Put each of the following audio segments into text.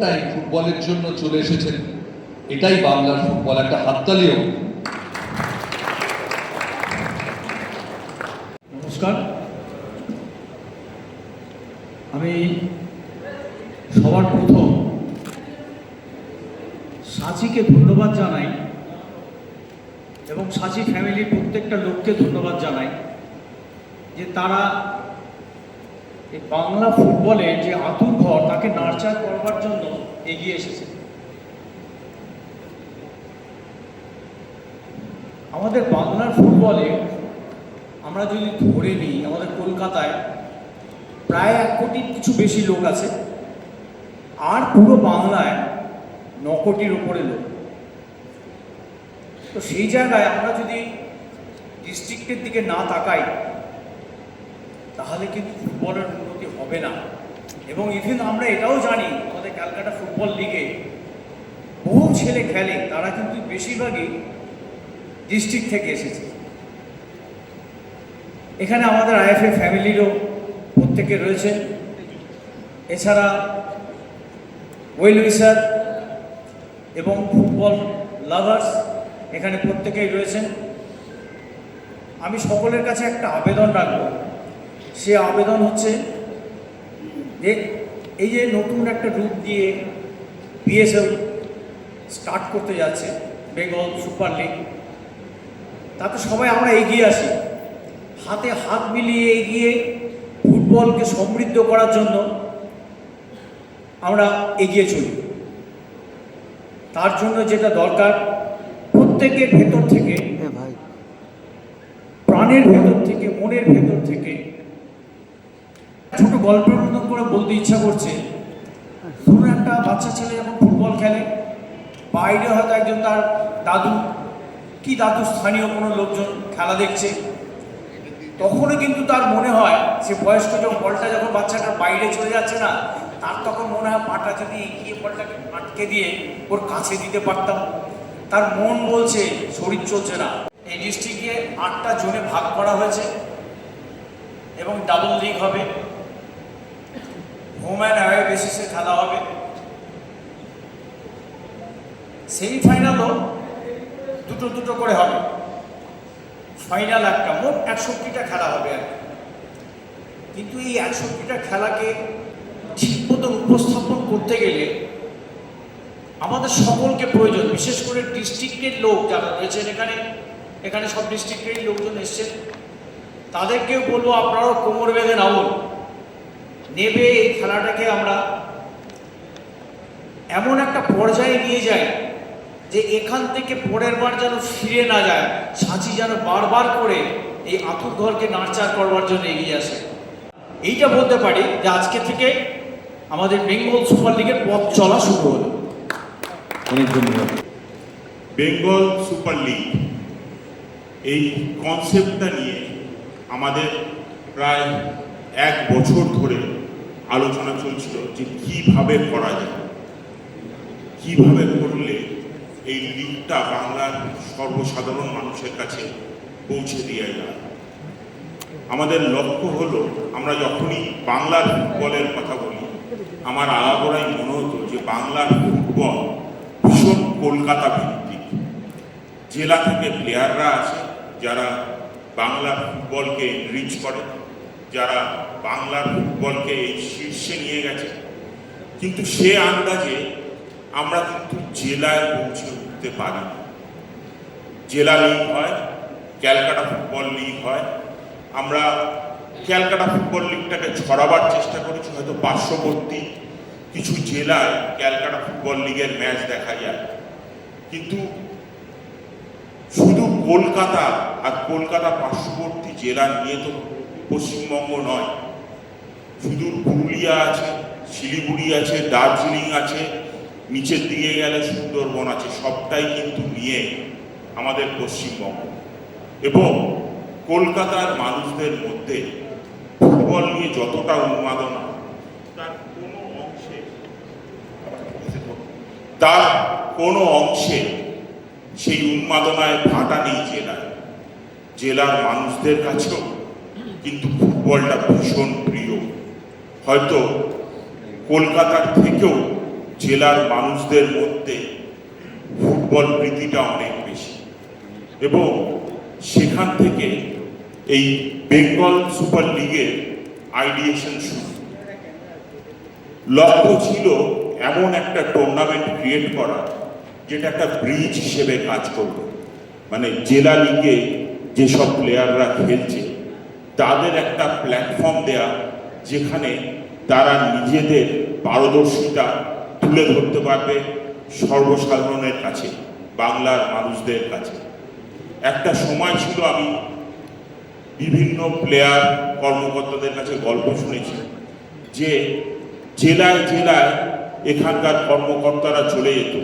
Before time ফুটবলের জন্য চলে এসেছেন। এটাই বাংলার ফুটবল, একটা হাততালিও। নমস্কার। আমি সবার প্রথম সাচিকে ধন্যবাদ জানাই এবং সাচি ফ্যামিলির প্রত্যেকটা লোককে ধন্যবাদ জানাই যে তারা এই বাংলা ফুটবলের যে আতুর ঘর তাকে নার্চার করবার জন্য এগিয়ে এসেছে। আমাদের বাংলার ফুটবলে আমরা যদি ধরে নিই, আমাদের কলকাতায় প্রায় এক কোটির কিছু বেশি লোক আছে, আর পুরো বাংলায় ন কোটির উপরে লোক। তো সেই জায়গায় আমরা যদি ডিস্ট্রিক্টের দিকে না তাকাই, তাহলে কিন্তু ফুটবলের উন্নতি হবে না। এবং ইভেন আমরা এটাও জানি ক্যালকাটা ফুটবল লিগে বহু ছেলে খেলে, তারা কিন্তু বেশিরভাগই ডিস্ট্রিক্ট থেকে এসেছে। এখানে আমাদের আইএফএ ফ্যামিলিরও প্রত্যেকে রয়েছে। এছাড়া ওয়েল উইসার এবং ফুটবল লাভার্স এখানে প্রত্যেকেই রয়েছেন। আমি সকলের কাছে একটা আবেদন রাখব। সে আবেদন হচ্ছে যে এই যে নতুন একটা রূপ দিয়ে বিএসএল স্টার্ট করতে যাচ্ছে বেঙ্গল সুপার লিগ তাতে সবাই আমরা এগিয়ে আসি। হাতে হাত মিলিয়ে এগিয়ে ফুটবলকে সমৃদ্ধ করার জন্য আমরা এগিয়ে চলি। তার জন্য যেটা দরকার প্রত্যেকের ভেতর থেকে প্রাণের ভেতর থেকে মনের ভেতর থেকে ছোট গল্পের বলতে ইচ্ছা করছে। ধরুন একটা বাচ্চা ছেলে যখন ফুটবল খেলে বাইরে হয়তো একজন তার দাদু, কি দাদু, স্থানীয় কোনো লোকজন খেলা দেখছে, তখনও কিন্তু তার মনে হয় সে বয়স্ক যখন বলটা যখন বাচ্চাটার বাইরে চলে যাচ্ছে না, তার তখন মনে হয় পাটা যদি এগিয়ে বলটাকে আটকে দিয়ে ওর কাছে দিতে পারতাম। তার মন বলছে, শরীর চলছে না। এই ডিস্ট্রিক্টে আটটা জোনে ভাগ করা হয়েছে এবং ডাবল লিগ হবে। হোম অ্যান্ড অ্যাওয়ে বেসিসে খেলা হবে? সেমিফাইনালও দুটো দুটো করে হবে। ফাইনাল একটা, মোট একষট্টিটা খেলা হবে আর। কিন্তু এই একষট্টিটা খেলাকে ঠিক মতো উপস্থাপন করতে গেলে আমাদের সকলকে প্রয়োজন, বিশেষ করে ডিস্ট্রিক্টের লোক যারা রয়েছেন এখানে এখানে সব ডিস্ট্রিক্টের লোকজন এসছেন, তাদেরকেও বলব আপনারাও কোমর বেঁধে নামুন। নেবে এই খেলাটাকে আমরা। এমন একটা পর্যায়ে নিয়ে যাই যে এখান থেকে পরের বার যেন ফিরে না যায় সাঁচি যেন বারবার করে এই আতুর ঘরকে নার্চার করবার জন্য এগিয়ে আসে। এইটা বলতে পারি যে আজকে থেকে আমাদের বেঙ্গল সুপার লিগের পথ চলা শুরু হলো। অনেক ধন্যবাদ। বেঙ্গল সুপার লিগ এই কনসেপ্টটা নিয়ে আমাদের প্রায় এক বছর ধরে আলোচনা চলছিল যে কীভাবে করা যায়। কীভাবে করলে এই লিগটা বাংলার সর্বসাধারণ মানুষের কাছে পৌঁছে দেওয়া যায়। আমাদের লক্ষ্য হলো, আমরা যখনই বাংলার ফুটবলের কথা বলি, আমার আলাদরাই মনে হতো যে বাংলার ফুটবল ভীষণ কলকাতা ভিত্তিক জেলা থেকে প্লেয়াররা আছে যারা বাংলার ফুটবলকে রিচ করে। যারা বাংলার ফুটবলকে এই শীর্ষে নিয়ে গেছে, কিন্তু সে আন্দাজে আমরা কিন্তু জেলায় পৌঁছে উঠতে পারি জেলা লিগ হয়, ক্যালকাটা ফুটবল লিগ হয়। আমরা ক্যালকাটা ফুটবল লিগটাকে ছড়াবার চেষ্টা করেছি, হয়তো পার্শ্ববর্তী কিছু জেলায় ক্যালকাটা ফুটবল লিগের ম্যাচ দেখা যায়। কিন্তু শুধু কলকাতা আর কলকাতা পার্শ্ববর্তী জেলা নিয়ে তো পশ্চিমবঙ্গ নয়। শুধু পুরুলিয়া আছে, শিলিগুড়ি আছে, দার্জিলিং আছে, নিচের দিকে গেলে সুন্দরবন আছে, সবটাই কিন্তু নিয়ে আমাদের পশ্চিমবঙ্গ। এবং কলকাতার মানুষদের মধ্যে ফুটবল নিয়ে যতটা উন্মাদনা, তার কোনো অংশে তার কোনো অংশে সেই উন্মাদনায় ভাটা নেই জেলায়। জেলার মানুষদের কাছেও কিন্তু ফুটবলটা ভীষণ প্রিয়। হয়তো কলকাতার থেকেও জেলার মানুষদের মধ্যে ফুটবল প্রীতিটা অনেক বেশি। এবং সেখান থেকে এই বেঙ্গল সুপার লিগের আইডিয়েশন শুরু। লক্ষ্য ছিল এমন একটা টুর্নামেন্ট ক্রিয়েট করা, যেটা একটা ব্রিজ হিসেবে কাজ করবে। মানে জেলা লিগে যেসব প্লেয়াররা খেলছে তাদের একটা প্ল্যাটফর্ম দেয়া যেখানে তারা নিজেদের পারদর্শিতা তুলে ধরতে পারবে সর্বসাধারণের কাছে, বাংলার মানুষদের কাছে। একটা সময় ছিল আমি বিভিন্ন প্লেয়ার কর্মকর্তাদের কাছে গল্প শুনেছি যে জেলায় জেলায় এখানকার কর্মকর্তারা চলে যেত।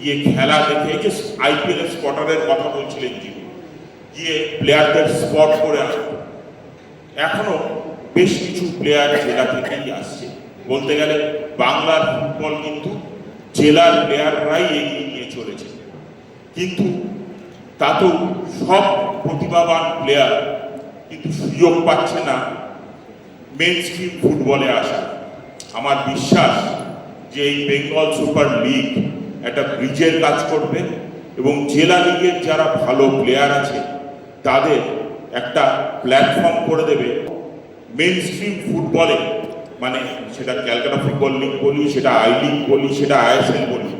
গিয়ে খেলা দেখে, এই যে আইপিএল স্পটারের কথা বলছিলেন যিনি গিয়ে প্লেয়ারদের স্পট করে আসতো এখনও বেশ কিছু প্লেয়ার জেলা থেকেই আসছে। বলতে গেলে বাংলার ফুটবল কিন্তু জেলার প্লেয়াররাই এগিয়ে নিয়ে চলেছে। কিন্তু তাতেও সব প্রতিভাবান প্লেয়ার কিন্তু সুযোগ পাচ্ছে না মেন স্ট্রিম ফুটবলে আসা। আমার বিশ্বাস যে এই বেঙ্গল সুপার লিগ একটা ব্রিজের কাজ করবে এবং জেলা লিগের যারা ভালো প্লেয়ার আছে, তাদের একটা প্ল্যাটফর্ম করে দেবে। মেন স্ট্রিম ফুটবলে মানে সেটা ক্যালকাটা ফুটবল লিগ বলি, সেটা আই লিগ বলি, সেটা আইএসএল বলি,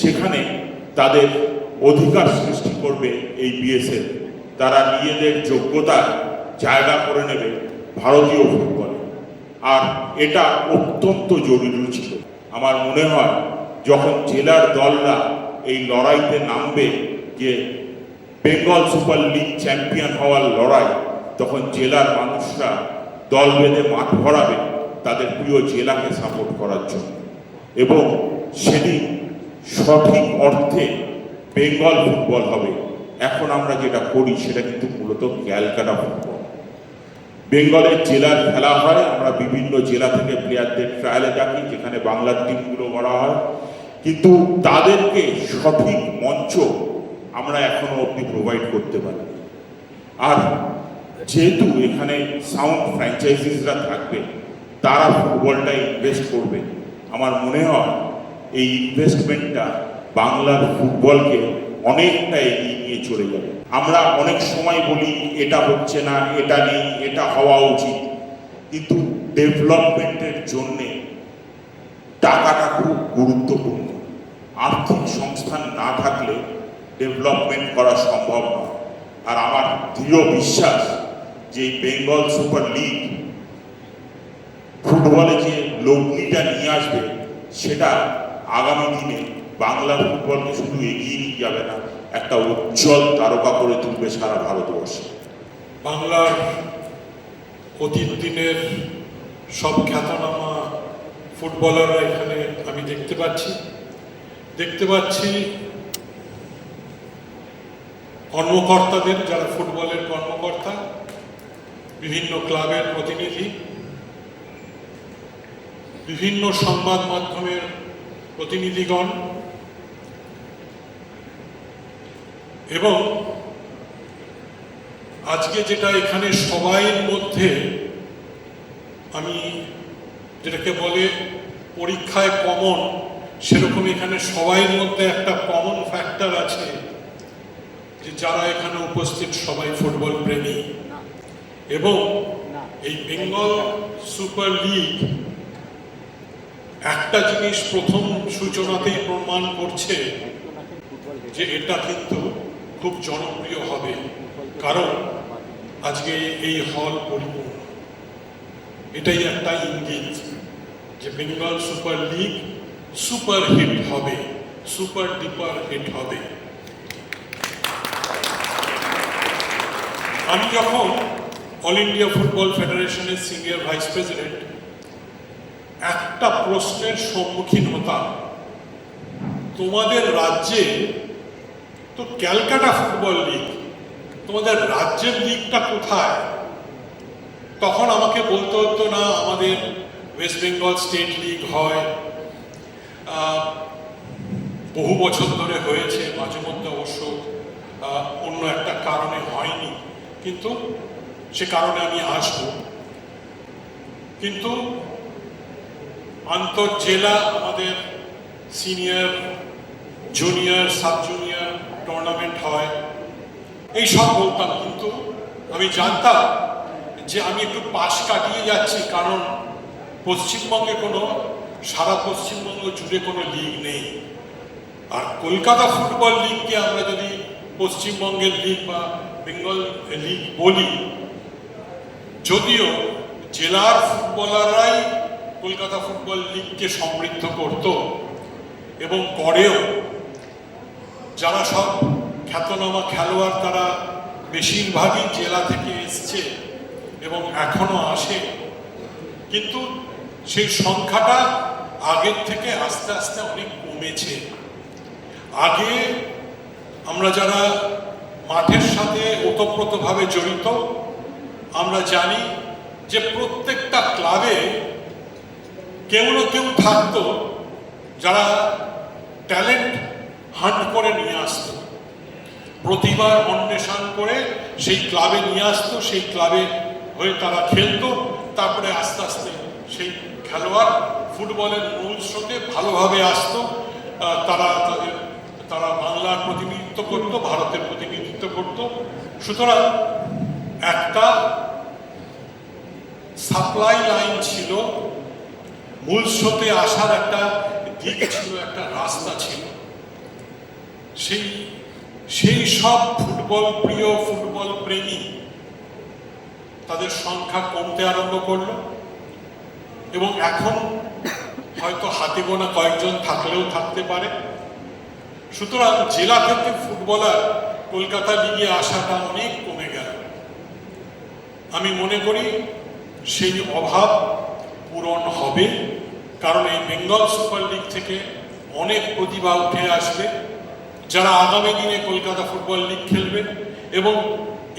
সেখানে তাদের অধিকার সৃষ্টি করবে এই বিএসএল তারা নিজেদের যোগ্যতা জায়গা করে নেবে ভারতীয় ফুটবলে আর এটা অত্যন্ত জরুরি ছিল। আমার মনে হয় যখন জেলার দলরা এই লড়াইতে নামবে যে বেঙ্গল সুপার লিগ চ্যাম্পিয়ন হওয়ার লড়াই, তখন জেলার মানুষরা দল বেঁধে মাঠ ভরাবে তাদের প্রিয় জেলাকে সাপোর্ট করার জন্য। এবং সেদিন সঠিক অর্থে বেঙ্গল ফুটবল হবে। এখন আমরা যেটা করি সেটা কিন্তু মূলত ক্যালকাটা ফুটবল বেঙ্গলের জেলার খেলা হয়, আমরা বিভিন্ন জেলা থেকে প্লেয়ারদের ট্রায়ালে ডাকি, যেখানে বাংলার টিমগুলো করা হয়। কিন্তু তাদেরকে সঠিক মঞ্চ আমরা এখনও অবধি প্রোভাইড করতে পারি আর যেহেতু এখানে সাউন্ড ফ্র্যাঞ্চাইজিসরা থাকবে, তারা ফুটবলটা ইনভেস্ট করবে। আমার মনে হয় এই ইনভেস্টমেন্টটা বাংলার ফুটবলকে অনেকটা এগিয়ে নিয়ে চলে যাবে। আমরা অনেক সময় বলি, এটা হচ্ছে না, এটা নেই, এটা হওয়া উচিত। কিন্তু ডেভেলপমেন্টের জন্যে টাকাটা খুব গুরুত্বপূর্ণ। আর্থিক সংস্থান না থাকলে ডেভেলপমেন্ট করা সম্ভব নয় আর আমার দৃঢ় বিশ্বাস যে বেঙ্গল সুপার লিগ ফুটবলে যে লগ্নিটা নিয়ে আসবে, সেটা আগামী দিনে বাংলার ফুটবলকে শুধু এগিয়ে নিয়ে যাবে না, একটা উজ্জ্বল তারকা করে তুলবে সারা ভারতবর্ষে। বাংলার অতীত দিনের সব খ্যাতনামা ফুটবলাররা এখানে আমি দেখতে পাচ্ছি। দেখতে পাচ্ছি কর্মকর্তাদের, যারা ফুটবলের কর্মকর্তা, বিভিন্ন ক্লাবের প্রতিনিধি, বিভিন্ন সংবাদ মাধ্যমের প্রতিনিধিগণ, এবং আজকে যেটা এখানে সবাইয়ের মধ্যে আমি যেটাকে বলে পরীক্ষায় কমন সেরকম এখানে সবাইয়ের মধ্যে একটা কমন ফ্যাক্টর আছে। যারা এখানে উপস্থিত সবাই ফুটবল প্রেমী। এবং এই বেঙ্গল সুপার লিগ একটা জিনিস প্রথম সূচনাতেই প্রমাণ করছে যে এটা কিন্তু খুব জনপ্রিয় হবে। কারণ আজকে এই হল পরিপূর্ণ। এটাই একটা ইঙ্গিত যে Bengal super league super hit হবে সুপার ডিপার হিট হবে। আমি যখন অল ইন্ডিয়া ফুটবল ফেডারেশনের সিনিয়র ভাইস প্রেসিডেন্ট, একটা প্রশ্নের সম্মুখীন হতাম। তোমাদের রাজ্যে, তো ক্যালকাটা ফুটবল লিগ, তোমাদের রাজ্যের লিগটা কোথায়? তখন আমাকে বলতে হতো, না, আমাদের ওয়েস্ট বেঙ্গল স্টেট লিগ হয়। বহু বছর ধরে হয়েছে, মাঝে মধ্যে অবশ্য অন্য একটা কারণে হয়নি। কিন্তু সে কারণে আমি আসব। কিন্তু আন্তঃজেলা আমাদের senior, junior sub junior tournament হয়। এই সব বলতাম, কিন্তু আমি জানতাম যে আমি একটু পাশ কাটিয়ে যাচ্ছি, কারণ পশ্চিমবঙ্গে কোনো, সারা পশ্চিমবঙ্গ জুড়ে কোনো লিগ নেই। আর কলকাতা ফুটবল লিগকে আমরা যদি পশ্চিমবঙ্গের লিগ বা বেঙ্গল লিগ বলি, যদিও জেলার ফুটবলাররাই কলকাতা ফুটবল লিগকে সমৃদ্ধ করত এবং করেও যারা সব খ্যাতনামা খেলোয়াড় তারা বেশিরভাগই জেলা থেকে এসছে এবং এখনও আসে। কিন্তু সেই সংখ্যাটা আগের থেকে আস্তে আস্তে অনেক কমেছে। আগে আমরা যারা মাঠের সাথে ওতপ্রোতভাবে জড়িত, আমরা জানি যে প্রত্যেকটা ক্লাবে কেউ না কেউ থাকতো যারা ট্যালেন্ট হান্ট করে নিয়ে আসতো। প্রতিবার অন্বেষণ করে সেই ক্লাবে নিয়ে আসতো, সেই ক্লাবে হয়ে তারা খেলতো, তারপরে আস্তে আস্তে সেই খেলোয়াড় ফুটবলের মূল স্রোতে ভালোভাবে আসতো আহ, তারা তাদের তারা বাংলার প্রতিনিধিত্ব করত ভারতের প্রতিনিধিত্ব করত। সুতরাং একটা সাপ্লাই লাইন ছিল, মূল স্রোতে আসার একটা দিক ছিল, একটা রাস্তা ছিল। সেই সেই সব ফুটবল প্রিয়, ফুটবল প্রেমী তাদের সংখ্যা কমতে আরম্ভ করল। এবং এখন হয়তো হাতে গোনা কয়েকজন থাকলেও থাকতে পারে। সুতরাং জেলা থেকে ফুটবলার কলকাতা লিগে আসাটা অনেক কমে গেল। আমি মনে করি সেই অভাব পূরণ হবে, কারণ এই বেঙ্গল সুপার লিগ থেকে অনেক প্রতিভা উঠে আসবে। যারা আগামী দিনে কলকাতা ফুটবল লিগ খেলবে এবং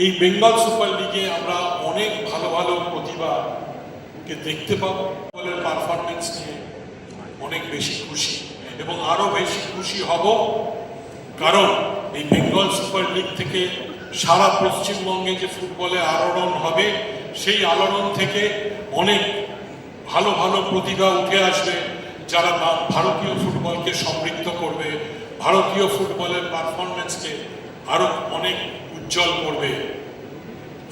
এই বেঙ্গল সুপার লিগে আমরা অনেক ভালো ভালো প্রতিভাকে দেখতে পাবো। ফুটবলের পারফরমেন্স নিয়ে অনেক বেশি খুশি। এবং আরও বেশি খুশি হব কারণ এই বেঙ্গল সুপার লিগ থেকে সারা পশ্চিমবঙ্গে যে ফুটবলে আলোড়ন হবে, সেই আলোড়ন থেকে অনেক ভালো ভালো প্রতিভা উঠে আসবে যারা ভারতীয় ফুটবলকে সমৃদ্ধ করবে, ভারতীয় ফুটবলের পারফরমেন্সকে আরও অনেক উজ্জ্বল করবে।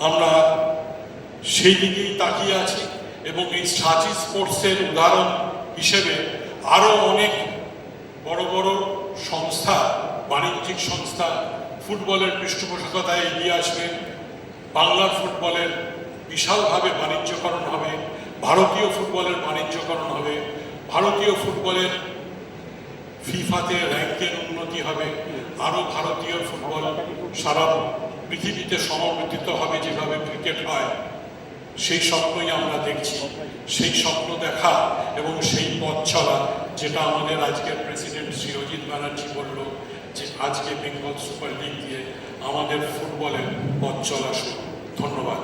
আমরা সেই দিকেই তাকিয়ে আছি এবং এই সাচি স্পোর্টসের উদাহরণ হিসেবে আরও অনেক বড় বড় সংস্থা, বাণিজ্যিক সংস্থা, ফুটবলের পৃষ্ঠপোষকতায় এগিয়ে আসবে, বাংলার ফুটবলের বিশালভাবে বাণিজ্যকরণ হবে, ভারতীয় ফুটবলের বাণিজ্যকরণ হবে, ভারতীয় ফুটবলের ফিফাতে র্যাঙ্কের উন্নতি হবে, আরও ভারতীয় ফুটবল সারা পৃথিবীতে সমবেতিত হবে যেভাবে ক্রিকেট হয়। সেই স্বপ্নই আমরা দেখছি। সেই স্বপ্ন দেখা এবং সেই পথ চলা যেটা আমাদের আজকের প্রেসিডেন্ট শ্রী অজিত ব্যানার্জি বলল যে আজকে বেঙ্গল সুপার লিগ দিয়ে আমাদের ফুটবলের পথ চলা শুরু। ধন্যবাদ।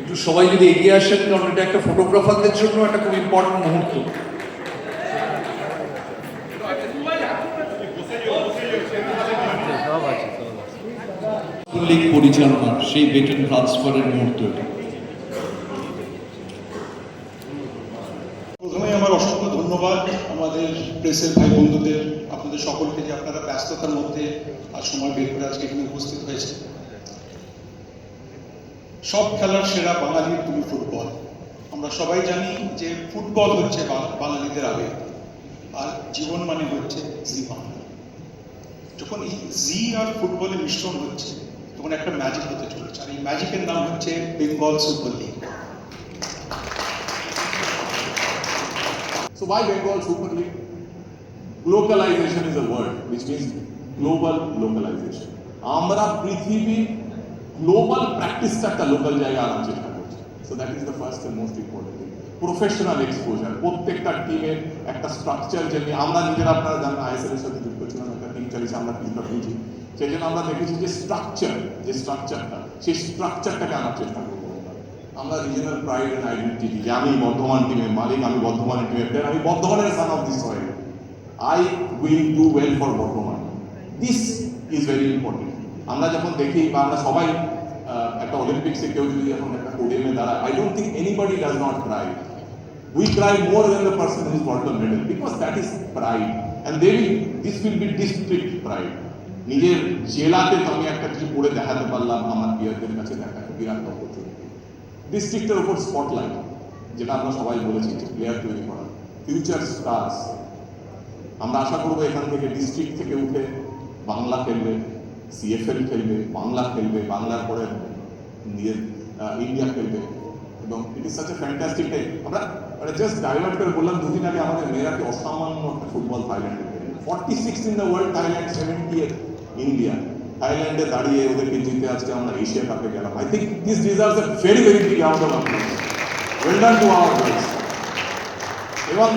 একটু সবাই যদি এগিয়ে আসেন, কারণ এটা একটা ফটোগ্রাফারদের জন্য একটা খুব ইম্পর্টেন্ট মুহূর্ত। লিগ পরিচালনা, সেই বেটন ট্রান্সফারের মুহূর্ত এটা আমাদের প্রেসের ভাই বন্ধুদের, আপনাদের সকলকে যে আপনারা ব্যস্ততার মধ্যে আর সময় বের করে আজকে এখানে উপস্থিত হয়েছে সব খেলার সেরা বাঙালির তুমি ফুটবল। আমরা সবাই জানি যে ফুটবল হচ্ছে বাঙালিদের আবেগ, আর জীবন মানে হচ্ছে জি বাংলা। যখন এই জি আর ফুটবলের মিশ্রণ হচ্ছে তখন একটা ম্যাজিক হতে চলেছে আর এই ম্যাজিকের নাম হচ্ছে Bengal super league So why Bengal Super League? Localization is a word, which means global localization. আমরা পৃথিবী গ্লোবাল প্র্যাকটিসটা একটা লোকাল জায়গায় আনার চেষ্টা করছি so that is the first and most important thing professional exposure প্রত্যেকটা টিমের একটা স্ট্রাকচার যেমনি আমরা নিজেরা আপনারা জানেন আইএসএল এর সাথে যুক্ত ছিলাম একটা টিম চালিয়েছি আমরা কিছুটা বুঝি সেই জন্য আমরা দেখেছি যে স্ট্রাকচার যে স্ট্রাকচারটা সেই স্ট্রাকচারটাকে আনার চেষ্টা করব আমরা। রিজনাল প্রাইড এন্ড আইডেন্টিটি যে আমি বর্ধমান টিমের মালিক আমি বর্ধমানের টিমের প্লেয়ার আমি বর্ধমানের son of this soil I will do well for Bardhaman this is very important আমরা যখন দেখি বা আমরা সবাই একটা অলিম্পিক্সে কেউ যদি এখন একটা পোডিয়ামে দাঁড়ায় I don't think anybody does not try We cry more than the person who's got the medal because that is pride. And they will, this will be district. নিজের জেলাতে আমি একটা কিছু করে দেখাতে পারলাম আমার প্লেয়ারদের কাছে দেখা বিরাট অপরচুনিটি ডিস্ট্রিক্টের ওপর স্পটলাইট যেটা আমরা সবাই বলেছি যে প্লেয়ার তৈরি করা। ফিউচার স্টার্স আমরা আশা করব এখান থেকে ডিস্ট্রিক্ট থেকে উঠে বাংলা খেলবে সিএফএল খেলবে, বাংলা খেলবে, বাংলার পরে নিয়ে ইন্ডিয়া খেলবে। এবং it is such a fantastic time আমরা মানে জাস্ট ডাইভার্ট করে বললাম, দুদিন আগে আমাদের মেয়েরাকে অসামান্য একটা ফুটবল থাইল্যান্ডে forty six in the world Thailand seventy India থাইল্যান্ডে দাঁড়িয়ে ওদেরকে জিতে আজকে আমরা এশিয়া কাপে গেলাম। I think this deserves a very very big round of well done to our girls এবং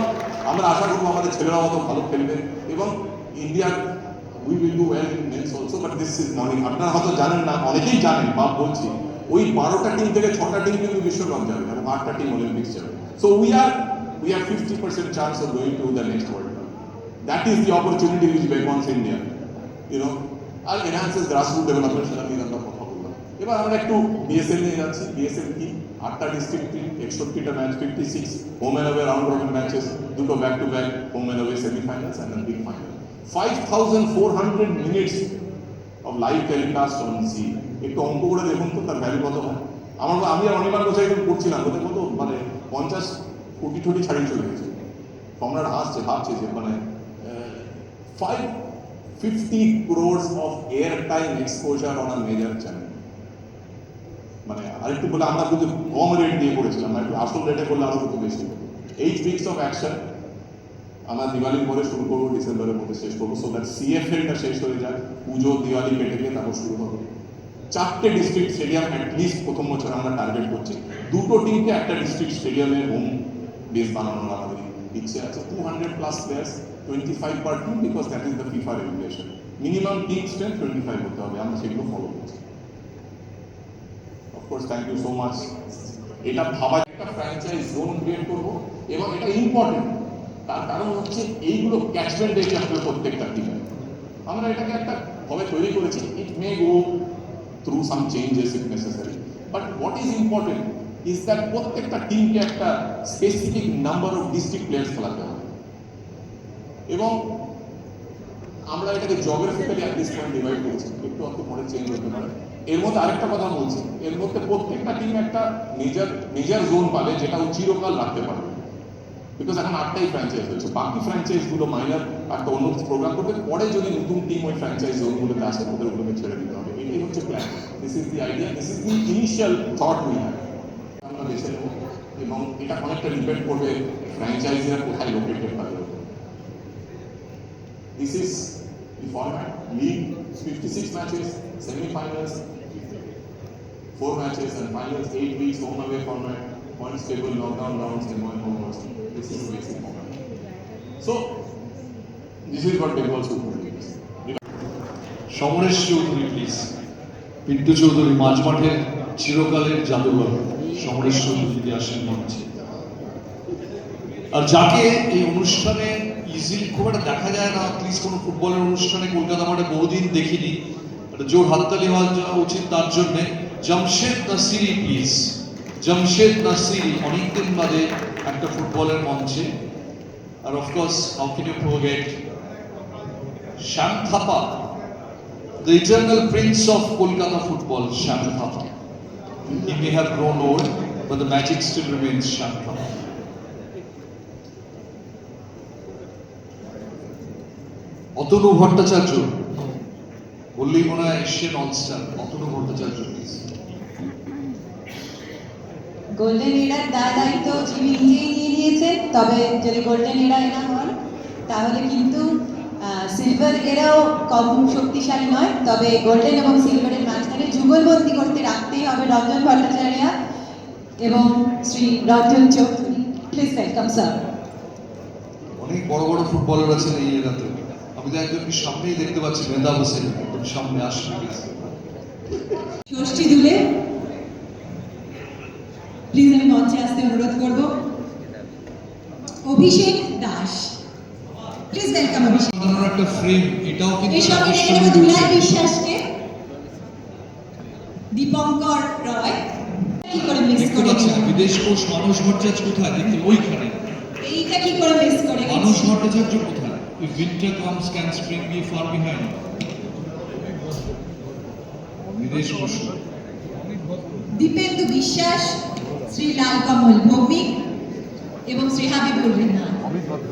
আমরা আশা করব আমাদের ছেলেরাও অত ভালো খেলবে। এবং ইন্ডিয়ার we will do well men's also but this is morning আপনারা হয়তো জানেন না, অনেকেই জানেন, বাপ বলছি, ওই বারোটা টিম থেকে ছটা টিম কিন্তু বিশ্বকাপ যাবে এবং আটটা টিম অলিম্পিক্স যাবে। So we are we are fifty percent chance of going to the next world cup that is the opportunity which beckons India you know R enhances grassroot development সেটা নিয়ে আমরা কথা বললাম। এবার আমরা একটু বিএসএল নিয়ে যাচ্ছি। বিএসএল কি? আটটা district একষট্টিটা match fifty six home and away round robin matches দুটো back to back home and away semifinals and big final five thousand four hundred minutes of live telecast on Zee একটু অঙ্ক করে দেখুন তো, তার value কত হয়। আমার আমি অনির্বাণ গোসাই একটু করছিলাম, ওদের কত মানে পঞ্চাশ কোটি টোটি ছাড়িয়ে চলে গেছে। সম্রাট হাসছে ভাবছে যে মানে five fifty crores of air time exposure on a major channel মানে আরেকটু বলে আমরা কিন্তু কম রেট দিয়ে করেছিলাম একটু আসল রেটে করলে আরও একটু বেশি এইট উইকস অফ অ্যাকশন আমরা দিওয়ালির পরে শুরু করব, ডিসেম্বরের মধ্যে শেষ করব সো দ্যাট সিএফএলটা শেষ হয়ে যায়, পুজো, দিওয়ালি কেটে গিয়ে তারপর শুরু হবে। চারটে ডিস্ট্রিক্ট স্টেডিয়াম অ্যাটলিস্ট প্রথম বছর আমরা টার্গেট করছি। দুটো টিমকে একটা ডিস্ট্রিক্ট স্টেডিয়ামে হোম বেস বানানোর আমাদের ইচ্ছে আছে। Two hundred plus players twenty five per team because that is the FIFA regulation minimum team strength twenty five হতে হবে আমরা সেগুলো ফলো করছি of course thank you so much এটা ভাবা একটা ফ্র্যাঞ্চাইজ জোন ক্রিয়েট করব এবং এটা ইম্পর্টেন্ট তার কারণ হচ্ছে এইগুলো ক্যাচমেন্ট এরিয়া আপনার প্রত্যেকটা টিমে আমরা এটাকে একটা ভাবে তৈরি করেছি। It may go through some changes if necessary but what is important is that প্রত্যেকটা টিমকে একটা specific number of district players খেলাতে হবে। এবং আমরা এটাকে geographically at this point divide করেছি। একটু অত পরে চেঞ্জ হতে পারে। এর মধ্যে আরেকটা কথা বলছি। এর মধ্যে প্রত্যেকটা টিম একটা মেজর মেজর জোন পাবে যেটা ও চিরকাল রাখতে পারবে। বিকজ এখন আটটাই ফ্র্যাঞ্চাইজ হয়েছে বাকি ফ্র্যাঞ্চাইজগুলো মাইনার একটা অন্য প্রোগ্রাম করবে। পরে যদি নতুন টিম ওই ফ্র্যাঞ্চাইজ জোনগুলোতে আসে, ওদের ওগুলোকে ছেড়ে দিতে হবে। এটাই হচ্ছে plan this is the idea this is the initial thought we have আমরা বেছে নেব। এবং এটা অনেকটা ডিপেন্ড করবে। ফ্র্যাঞ্চাইজিরা কোথায় লোকেটেড থাকবে This is the format. League 56 matches, semi-finals, four matches and finals, eight weeks home away format, points table, knockdown rounds, and one homewards. This is the basic format. So, this is what Bengal Super League is. Samaresh Chowdhury please Pintu Chowdhury মাঝমাঠের চিরকালের জাদুঘর সমরেশ চৌধুরী আসেন মঞ্চে আর যাকে এই অনুষ্ঠানে easily খুব একটা দেখা যায় না প্লিজ কোনো ফুটবলের অনুষ্ঠানে কলকাতা মাঠে বহুদিন দেখিনি। একটা জোর হাততালি হওয়া উচিত তার জন্যে। Jamshid Nassiri please Jamshid Nassiri অনেকদিন বাদে একটা ফুটবলের মঞ্চে। আর of course how can you forget Shyam Thapa the eternal prince of Kolkata football, Sham Thapa. He may have grown old, but the magic still remains Sham Atanu Bhattacharya বললেই মনে হয় Asian all star Atanu Bhattacharya golden error দায় দায়িত্ব যিনি নিজেই নিয়ে নিয়েছেন তবে যদি গোল্ডেন এরাই না হন তাহলে কিন্তু সিলভার এরাও কম শক্তিশালী নয় তবে গোল্ডেন এবং সিলভারের মাঝখানে যুগলবন্দি করতে রাখতেই হবে রঞ্জন ভট্টাচার্য এবং Shri Ranjan Chowdhury. Please welcome sir অনেক বড় বড় ফুটবলার আছেন এই এলাকাতে। সামনেই দেখতে পাচ্ছি মেধা হোসেন সামনে প্লিজ ষষ্ঠী দুলে প্লিজ আমি মঞ্চে আসতে অনুরোধ করব। Abhishek Das please welcome Abhishek. সাধারণ একটা ফ্রেম এটাও কিন্তু রেখে দেবো দুলাই বিশ্বাসকে। দীপঙ্কর রয়। কি করে মিস করে বিদেশ কোষ মানুষ ভট্টাচার্য কোথায়? দেখতে ওইখানে। এইটা কি করে মিস করে মানুষ ভট্টাচার্য কোথায়? If winter comes, can spring be far behind? বিদেশ বসু। দীপেন্দু বিশ্বাস শ্রী লাল কমল ভৌমিক এবং শ্রী হাবিবুর রেহান অমিত ভদ্র।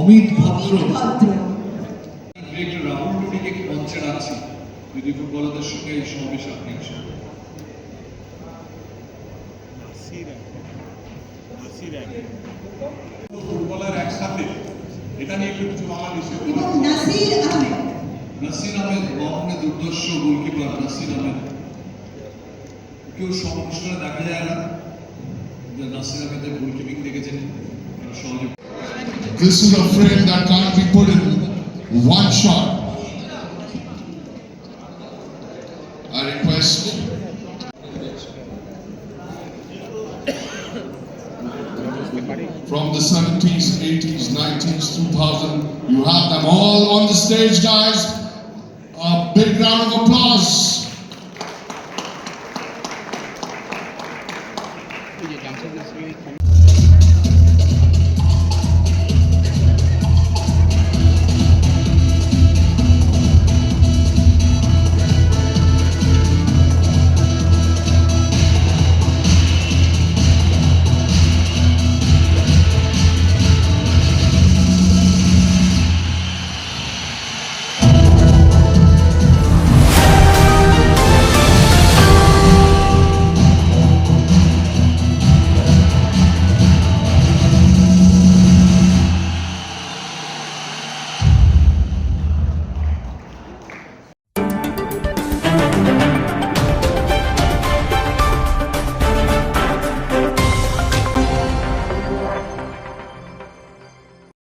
অমিত ভদ্র। ডিরেক্টর রাহুল টুডিকে মঞ্চে রাখছি যদি ফুটবলারদের সঙ্গে এই সমাবেশে আপনি আসেন। ফুটবলার একসাথে এটা নিয়ে একটু কিছু আমার এবং নাসির আহমেদ। নাসির আহমেদ মহামে দুর্দর্শ গোলকিপার নাসির আহমেদ। কেউ সমস্যাটা দেখা যায় না যে নাসির আহমেদের গোলকিপিং দেখেছেন This is a frame that can't be put in one shot. 2000, you have them all on the stage, guys. A big round of applause.